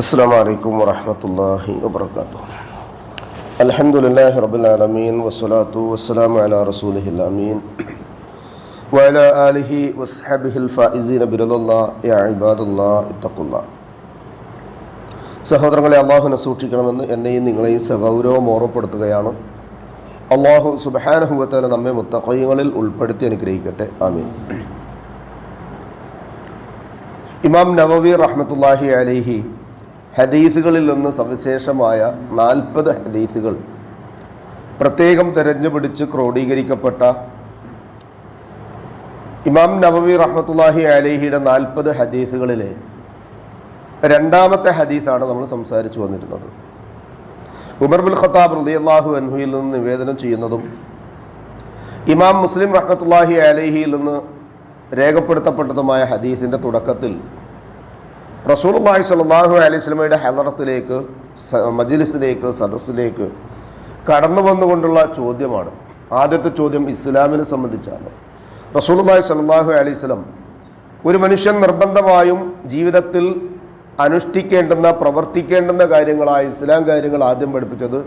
السلام عليكم ورحمة الله وبركاته الحمد لله رب العالمين والصلاة والسلام على رسوله الأمين وعلى آله وصحبه الفائزين برضا الله يا عباد الله اتقوا الله സഹോദരങ്ങളെ അള്ളാഹുവിനെ സൂക്ഷിക്കണമെന്ന് എന്നെയും നിങ്ങളെയും സഗൗരവം ഓർമ്മപ്പെടുത്തുകയാണ് അള്ളാഹു സുബഹാനഹുവത്താല നമ്മെ മുത്തഖയങ്ങളിൽ ഉൾപ്പെടുത്തി അനുഗ്രഹിക്കട്ടെ ആമീൻ ഇമാം നവവി റഹ്മത്തുല്ലാഹി അലൈഹി ഹദീസുകളിൽ നിന്ന് സവിശേഷമായ നാൽപ്പത് ഹദീസുകൾ. പ്രത്യേകം തിരഞ്ഞുപിടിച്ച് ക്രോഡീകരിക്കപ്പെട്ട ഇമാം നബവി റഹ്മത്തുല്ലാഹി അലേഹിയുടെ നാൽപ്പത് ഹദീസുകളിലെ രണ്ടാമത്തെ ഹദീസാണ് നമ്മൾ സംസാരിച്ചു വന്നിരുന്നത്. ഉമർ ബുൽ ഖത്താബ് റളിയല്ലാഹു അൻഹുയിൽ നിന്ന് നിവേദനം ചെയ്യുന്നതും ഇമാം മുസ്ലിം റഹ്മത്തുല്ലാഹി അലേഹിയിൽ നിന്ന് രേഖപ്പെടുത്തപ്പെട്ടതുമായ ഹദീസിന്റെ തുടക്കത്തിൽ റസൂലുള്ളാഹി സ്വല്ലല്ലാഹു അലൈഹി സ്വലമയുടെ ഹലറത്തിലേക്ക് മജ്ലിസിലേക്ക് സദസ്സിലേക്ക് കടന്നു വന്നുകൊണ്ടുള്ള ചോദ്യമാണ്. ആദ്യത്തെ ചോദ്യം ഇസ്ലാമിനെ സംബന്ധിച്ചാണ്. റസൂലുള്ളാഹി സ്വല്ലല്ലാഹു അലൈഹി സ്വലം ഒരു മനുഷ്യൻ നിർബന്ധമായും ജീവിതത്തിൽ അനുഷ്ഠിക്കേണ്ടുന്ന പ്രവർത്തിക്കേണ്ടുന്ന കാര്യങ്ങളായ ഇസ്ലാം കാര്യങ്ങൾ ആദ്യം പഠിപ്പിച്ചത്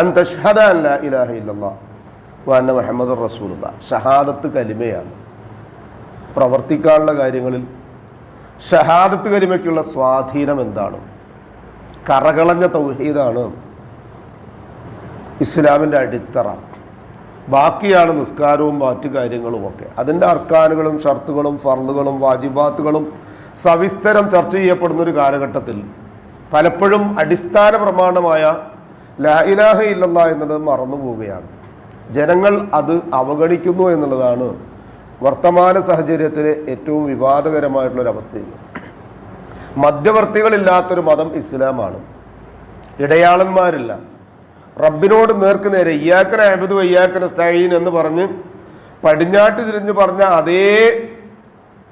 അൻ അല്ല ഇലാഹ ഇല്ലല്ലാ വന്ന മുഹമ്മദ് റസൂലുള്ള. ഷഹാദത്ത് കലിമയാണ്. പ്രവർത്തിക്കാനുള്ള കാര്യങ്ങളിൽ ഷഹാദത്ത് കരിമയ്ക്കുള്ള സ്വാധീനം എന്താണ്? കറകളഞ്ഞ തൗഹീദാണ് ഇസ്ലാമിന്റെ അടിത്തറ. ബാക്കിയാണ് നിസ്കാരവും മറ്റു കാര്യങ്ങളുമൊക്കെ അതിന്റെ അർക്കാനുകളും ഷർത്തുകളും ഫർളുകളും വാജിബാത്തുകളും സവിസ്തരം ചർച്ച ചെയ്യപ്പെടുന്ന ഒരു കാലഘട്ടത്തിൽ പലപ്പോഴും അടിസ്ഥാന പ്രമാണമായ ലാ ഇലാഹ ഇല്ലല്ല എന്നത് മറന്നു പോവുകയാണ് ജനങ്ങൾ അത് അവഗണിക്കുന്നു എന്നുള്ളതാണ് വർത്തമാന സാഹചര്യത്തിലെ ഏറ്റവും വിവാദകരമായിട്ടുള്ളൊരു അവസ്ഥയിൽ മധ്യവർത്തികളില്ലാത്തൊരു മതം ഇസ്ലാമാണ്. ഇടയാളന്മാരില്ല. റബ്ബിനോട് നേർക്ക് നേരെ ഇയാക്കന അഹബദ് ഇയാക്കന സ്റ്റൈൻ എന്ന് പറഞ്ഞ് പടിഞ്ഞാട്ട് തിരിഞ്ഞു പറഞ്ഞ അതേ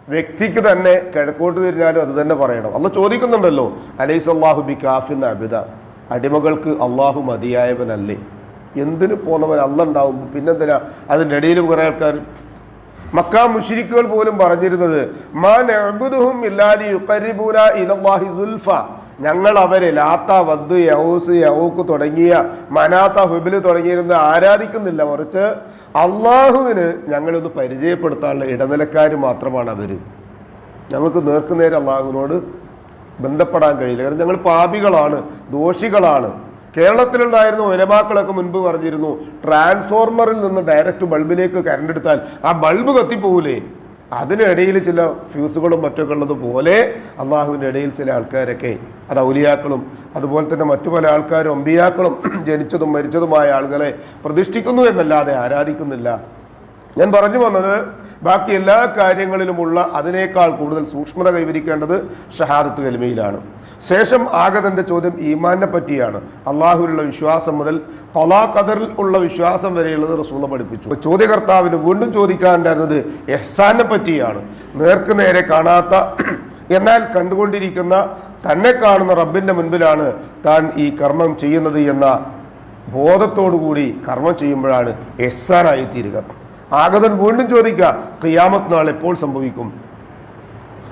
വ്യക്തിക്ക് തന്നെ കിഴക്കോട്ട് തിരിഞ്ഞാലും അത് തന്നെ പറയണം. അന്ന് ചോദിക്കുന്നുണ്ടല്ലോ അലൈസ് അള്ളാഹു ബി കാഫിൻ അബിദ അടിമകൾക്ക് അള്ളാഹു മതിയായവനല്ലേ? എന്തിനു പോന്നവൻ അല്ല ഉണ്ടാവും പിന്നെന്തിനാ? അതിന്റെ ഇടയിലും കുറേ ആൾക്കാർ മക്ക മുഷിരിക്കുകൾ പോലും പറഞ്ഞിരുന്നത് സുൽഫ. ഞങ്ങൾ അവരെ ലാത്ത വദ് യൗസ് യൗക്ക് തുടങ്ങിയ മനാത്ത ഹുബിൽ തുടങ്ങിയിരുന്ന ആരാധിക്കുന്നില്ല മറിച്ച് അള്ളാഹുവിന് ഞങ്ങളൊന്ന് പരിചയപ്പെടുത്താനുള്ള ഇടനിലക്കാർ മാത്രമാണ് അവർ ഞങ്ങൾക്ക് നേർക്കുനേരെ അള്ളാഹുവിനോട് ബന്ധപ്പെടാൻ കഴിയില്ല. കാരണം ഞങ്ങൾ പാപികളാണ് ദോഷികളാണ്. കേരളത്തിലുണ്ടായിരുന്ന ഒലമാക്കളൊക്കെ മുൻപ് പറഞ്ഞിരുന്നു ട്രാൻസ്ഫോർമറിൽ നിന്ന് ഡയറക്റ്റ് ബൾബിലേക്ക് കറണ്ട് എടുത്താൽ ആ ബൾബ് കത്തിപ്പോകൂലേ അതിനിടയിൽ ചില ഫ്യൂസുകളും മറ്റൊക്കെ ഉള്ളതുപോലെ അള്ളാഹുവിന്റെ ഇടയിൽ ചില ആൾക്കാരൊക്കെ അത് ഔലിയാക്കളും അതുപോലെ തന്നെ മറ്റു പല ആൾക്കാരും അമ്പിയാക്കളും ജനിച്ചതും മരിച്ചതുമായ ആളുകളെ പ്രതിഷ്ഠിക്കുന്നു എന്നല്ലാതെ ആരാധിക്കുന്നില്ല. ഞാൻ പറഞ്ഞു വന്നത് ബാക്കി എല്ലാ കാര്യങ്ങളിലുമുള്ള അതിനേക്കാൾ കൂടുതൽ സൂക്ഷ്മത കൈവരിക്കേണ്ടത് ഷഹാദത്ത് കലിമയിലാണ് ശേഷം ആഗതന്റെ ചോദ്യം ഈമാനെ പറ്റിയാണ്. അള്ളാഹുവിലുള്ള വിശ്വാസം മുതൽ കൊലാ ഖദറിൽ ഉള്ള വിശ്വാസം വരെയുള്ളത് റസൂള പഠിപ്പിച്ചു. ചോദ്യകർത്താവിന് വീണ്ടും ചോദിക്കാനുണ്ടായിരുന്നത് എഹ്സാനെ പറ്റിയാണ്. നേർക്ക് നേരെ കാണാത്ത എന്നാൽ കണ്ടുകൊണ്ടിരിക്കുന്ന തന്നെ കാണുന്ന റബ്ബിന്റെ മുൻപിലാണ് താൻ ഈ കർമ്മം ചെയ്യുന്നത് എന്ന ബോധത്തോടുകൂടി കർമ്മം ചെയ്യുമ്പോഴാണ് എഹ്സാനായി തീരുക. ആഗതൻ വീണ്ടും ചോദിക്കുക ഖിയാമത്ത് നാൾ എപ്പോൾ സംഭവിക്കും?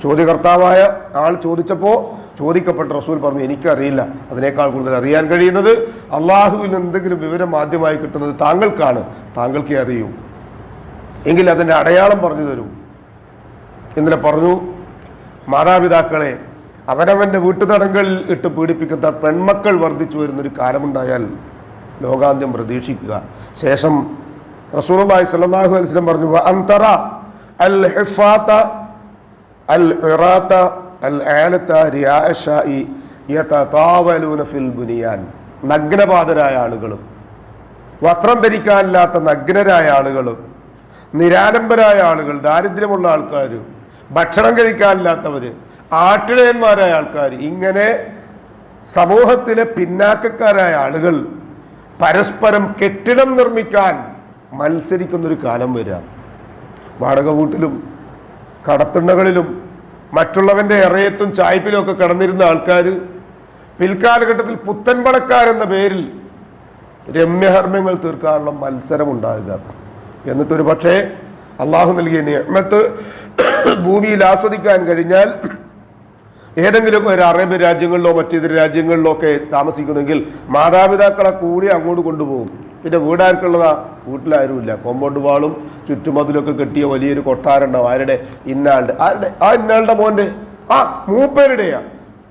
ചോദ്യകർത്താവായ ആൾ ചോദിച്ചപ്പോൾ ചോദിക്കപ്പെട്ട റസൂൽ പറഞ്ഞു എനിക്കറിയില്ല. അതിനേക്കാൾ കൂടുതൽ അറിയാൻ കഴിയുന്നത് അള്ളാഹുവിൽ എന്തെങ്കിലും വിവരം ആദ്യമായി കിട്ടുന്നത് താങ്കൾക്കാണ്. താങ്കൾക്കേ അറിയൂ. എങ്കിൽ അതിന്റെ അടയാളം പറഞ്ഞു തരൂ. ഇന്നലെ പറഞ്ഞു മാതാപിതാക്കളെ അവനവന്റെ വീട്ടുതടങ്ങളിൽ ഇട്ട് പീഡിപ്പിക്കുന്ന പെൺമക്കൾ വർദ്ധിച്ചു വരുന്നൊരു കാലമുണ്ടായാൽ ലോകാന്ത്യം പ്രതീക്ഷിക്കുക. ശേഷം സ്വല്ലല്ലാഹു അലൈഹി വസല്ലം പറഞ്ഞു അന്തറ അൽ ഹിഫാത്ത അൽ ഇറാത്ത അൽ റിയാഷായി യതതാവലൂന ഫിൽ ബുനിയാൻ. നഗ്നപാതരായ ആളുകളും വസ്ത്രം ധരിക്കാനില്ലാത്ത നഗ്നരായ ആളുകളും നിരാലംബരായ ആളുകൾ ദാരിദ്ര്യമുള്ള ആൾക്കാർ ഭക്ഷണം കഴിക്കാനില്ലാത്തവർ ആട്ടിടയന്മാരായ ആൾക്കാർ ഇങ്ങനെ സമൂഹത്തിലെ പിന്നാക്കക്കാരായ ആളുകൾ പരസ്പരം കെട്ടിടം നിർമ്മിക്കാൻ മത്സരിക്കുന്നൊരു കാലം വരിക. വാടക വീട്ടിലും കടത്തിണ്ണകളിലും മറ്റുള്ളവന്റെ ഇറയത്തും ചായ്പിലും ഒക്കെ കടന്നിരുന്ന ആൾക്കാർ പിൽക്കാലഘട്ടത്തിൽ പുത്തൻപടക്കാരെന്ന പേരിൽ രമ്യഹർമ്മ്യങ്ങൾ തീർക്കാനുള്ള മത്സരമുണ്ടാകുക. എന്നിട്ടൊരു പക്ഷേ അള്ളാഹു നൽകിയ നിയമത്ത് ഭൂമിയിൽ ആസ്വദിക്കാൻ കഴിഞ്ഞാൽ ഏതെങ്കിലും ഒരു അറേബ്യൻ രാജ്യങ്ങളിലോ മറ്റേതൊരു രാജ്യങ്ങളിലോ ഒക്കെ താമസിക്കുന്നെങ്കിൽ മാതാപിതാക്കളെ കൂടി അങ്ങോട്ട് കൊണ്ടുപോകും. പിന്നെ വീടാർക്കുള്ളതാ വീട്ടിലാരുമില്ല. കോമ്പൗണ്ട് വാളും ചുറ്റുമതിലൊക്കെ കെട്ടിയ വലിയൊരു കൊട്ടാരം ഉണ്ടാവും ആരുടെ? ഇന്നാളുടെ. ആരുടെ? ആ ഇന്നാളുടെ മോന്റെ. ആ മൂപ്പരുടെയാ.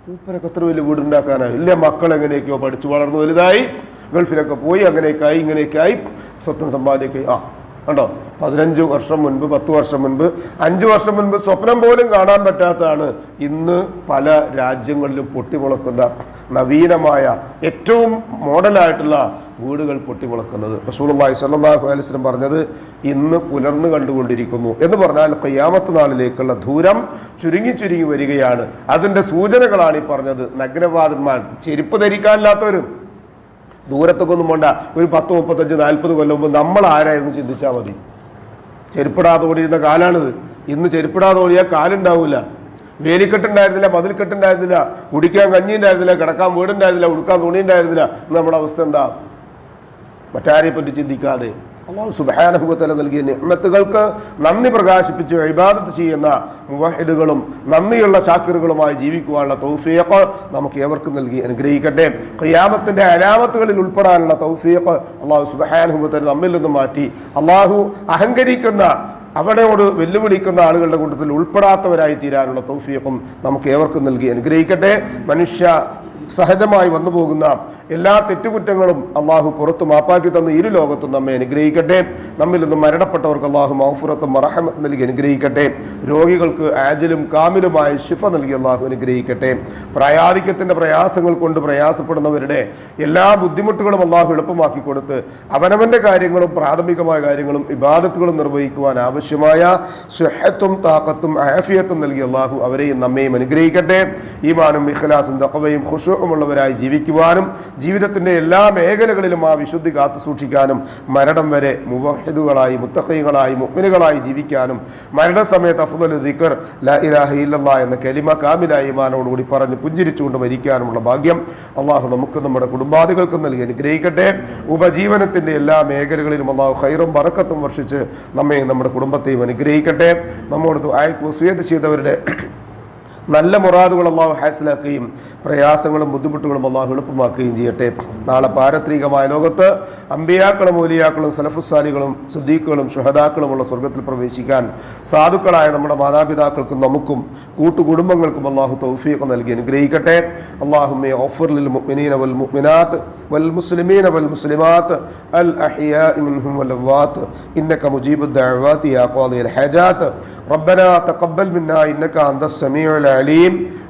മൂപ്പരൊക്കെ അത്ര വലിയ വീടുണ്ടാക്കാനായി ഇല്ല മക്കൾ എങ്ങനെയൊക്കെയോ പഠിച്ചു വളർന്നു വലുതായി. ഗൾഫിലൊക്കെ പോയി അങ്ങനെയൊക്കെ ആയി ഇങ്ങനെയൊക്കെ ആയി. സ്വത്തും സമ്പാദ്യമൊക്കെ ആ കണ്ടോ? പതിനഞ്ച് വർഷം മുൻപ് പത്ത് വർഷം മുൻപ് അഞ്ച് വർഷം മുൻപ് സ്വപ്നം പോലും കാണാൻ പറ്റാത്തതാണ് ഇന്ന് പല രാജ്യങ്ങളിലും പൊട്ടിമുളക്കുന്ന നവീനമായ ഏറ്റവും മോഡലായിട്ടുള്ള വീടുകൾ പൊട്ടിമുളക്കുന്നത്. റസൂലുള്ളാഹി സ്വല്ലല്ലാഹു അലൈഹി വസല്ലം പറഞ്ഞത് ഇന്ന് പുലർന്നു കണ്ടുകൊണ്ടിരിക്കുന്നു. എന്ന് പറഞ്ഞാൽ കയ്യാമത്ത് നാളിലേക്കുള്ള ദൂരം ചുരുങ്ങി ചുരുങ്ങി വരികയാണ്. അതിന്റെ സൂചനകളാണ് ഈ പറഞ്ഞത്. നഗ്നവാദന്മാർ ചെരുപ്പ് ധരിക്കാനില്ലാത്തവരും ദൂരത്തൊക്കെ പോണ്ട. ഒരു പത്ത് മുപ്പത്തഞ്ച് നാൽപ്പത് കൊല്ലം മുമ്പ് നമ്മൾ ആരായിരുന്നു ചിന്തിച്ചാൽ മതി. ചെരുപ്പിടാതെ ഓടിയിരുന്ന കാലാണിത്. ഇന്ന് ചെരുപ്പിടാതെ ഓടിയാൽ കാലുണ്ടാവില്ല വേലിക്കെട്ടുണ്ടായിരുന്നില്ല മതിൽക്കെട്ടുണ്ടായിരുന്നില്ല കുടിക്കാൻ കഞ്ഞി ഉണ്ടായിരുന്നില്ല കിടക്കാൻ വീടുണ്ടായിരുന്നില്ല ഉടുക്കാൻ തുണി ഉണ്ടായിരുന്നില്ല നമ്മുടെ അവസ്ഥ എന്താ? മറ്റാരെ പറ്റി ചിന്തിക്കാതെ. അള്ളാഹു സുബാനുഭവത്തല നൽകിയ നിഹ്മത്തുകൾക്ക് നന്ദി പ്രകാശിപ്പിച്ച് ഇബാദത്ത് ചെയ്യുന്ന മുവഹിദുകളും നന്ദിയുള്ള ശാക്കിറുകളുമായി ജീവിക്കുവാനുള്ള തൗഫീഖ് നമുക്ക് ഏവർക്കും നൽകി അനുഗ്രഹിക്കട്ടെ. ഖിയാമത്തിന്റെ അനാമത്തുകളിൽ ഉൾപ്പെടാനുള്ള തൗഫീഖ് അള്ളാഹു സുബാനുഭവത്തല നമ്മിൽ നിന്ന് മാറ്റി. അള്ളാഹു അഹങ്കരിക്കുന്ന അവിടെയോട് വെല്ലുവിളിക്കുന്ന ആളുകളുടെ കൂട്ടത്തിൽ ഉൾപ്പെടാത്തവരായി തീരാനുള്ള തൗഫീഖും നമുക്ക് ഏവർക്കും നൽകി അനുഗ്രഹിക്കട്ടെ. മനുഷ്യ സഹജമായി വന്നു പോകുന്ന എല്ലാ തെറ്റുകുറ്റങ്ങളും അള്ളാഹു പുറത്തു മാപ്പാക്കി തന്ന ഇരു ലോകത്തും നമ്മെ അനുഗ്രഹിക്കട്ടെ. നമ്മിൽ നിന്നും മരണപ്പെട്ടവർക്ക് അള്ളാഹു മഹഫുറത്തും മറഹമത്ത് നൽകി അനുഗ്രഹിക്കട്ടെ. രോഗികൾക്ക് ആജലും കാമിലുമായ ശിഫ നൽകി അള്ളാഹു അനുഗ്രഹിക്കട്ടെ. പ്രായാധിക്യത്തിന്റെ പ്രയാസങ്ങൾ കൊണ്ട് പ്രയാസപ്പെടുന്നവരുടെ എല്ലാ ബുദ്ധിമുട്ടുകളും അള്ളാഹു എളുപ്പമാക്കി കൊടുത്ത് അവനവന്റെ കാര്യങ്ങളും പ്രാഥമികമായ കാര്യങ്ങളും ഇബാദത്തുകളും നിർവഹിക്കുവാൻ ആവശ്യമായ സുഹത്തും താക്കത്തും ആഫിയത്തും നൽകി അള്ളാഹു അവരെയും നമ്മയും അനുഗ്രഹിക്കട്ടെ. ഈമാനും ഇഖ്ലാസും തക്കവയും ഖുഷുമുള്ളവരായി ജീവിക്കുവാനും ജീവിതത്തിന്റെ എല്ലാ മേഖലകളിലും ആ വിശുദ്ധി കാത്തു സൂക്ഷിക്കാനും മരണം വരെ മുവഹിദുകളായി മുത്തഖീകളായി മുഅ്മിനുകളായി ജീവിക്കാനും മരണസമയത്ത് അഫുദൽ ദിക്കർ ലാ ഇലാഹ എന്ന കലിമ കാമില ഇമാനോടുകൂടി പറഞ്ഞ് പുഞ്ചിരിച്ചുകൊണ്ട് മരിക്കാനുമുള്ള ഭാഗ്യം അള്ളാഹു നമുക്ക് നമ്മുടെ കുടുംബാദികൾക്കും നൽകി അനുഗ്രഹിക്കട്ടെ. ഉപജീവനത്തിന്റെ എല്ലാ മേഖലകളിലും അള്ളാഹു ഹൈറും വറക്കത്തും വർഷിച്ച് നമ്മെയും നമ്മുടെ കുടുംബത്തെയും അനുഗ്രഹിക്കട്ടെ. നമ്മോട് ദുആയ്ക്ക് സുയത് ചെയ്തവരുടെ നല്ല മുറാദുകൾ അള്ളാഹു ഹാസിലാക്കുകയും പ്രയാസങ്ങളും ബുദ്ധിമുട്ടുകളും അള്ളാഹു എളുപ്പമാക്കുകയും ചെയ്യട്ടെ. നാളെ പാരത്രികമായ ലോകത്ത് അമ്പിയാക്കളും മൂലിയാക്കളും സലഫുസാലികളും സിദ്ദീഖുകളും ഷുഹദാക്കളുമുള്ള സ്വർഗത്തിൽ പ്രവേശിക്കാൻ സാധുക്കളായ നമ്മുടെ മാതാപിതാക്കൾക്കും നമുക്കും കൂട്ടുകുടുംബങ്ങൾക്കും അള്ളാഹു തൗഫീഖ് നൽകി അനുഗ്രഹിക്കട്ടെ. അള്ളാഹുമെ ഓഫർലിൽ മുഅ്മിനീന വൽ മുഅ്മിനാത്ത് വൽ മുസ്ലിമീന വൽ മുസ്ലിമാത്ത് അൽ വൽ ഇന്നക മുജീബുദ് ربنا تقبل منا انك انت السميع العليم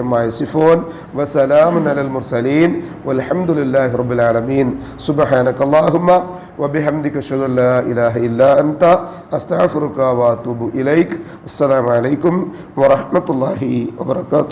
عما يصفون وسلام على المرسلين والحمد لله رب العالمين سبحانك اللهم وبحمدك أشهد أن لا إله إلا أنت أستغفرك وأتوب إليك السلام عليكم ورحمة الله وبركاته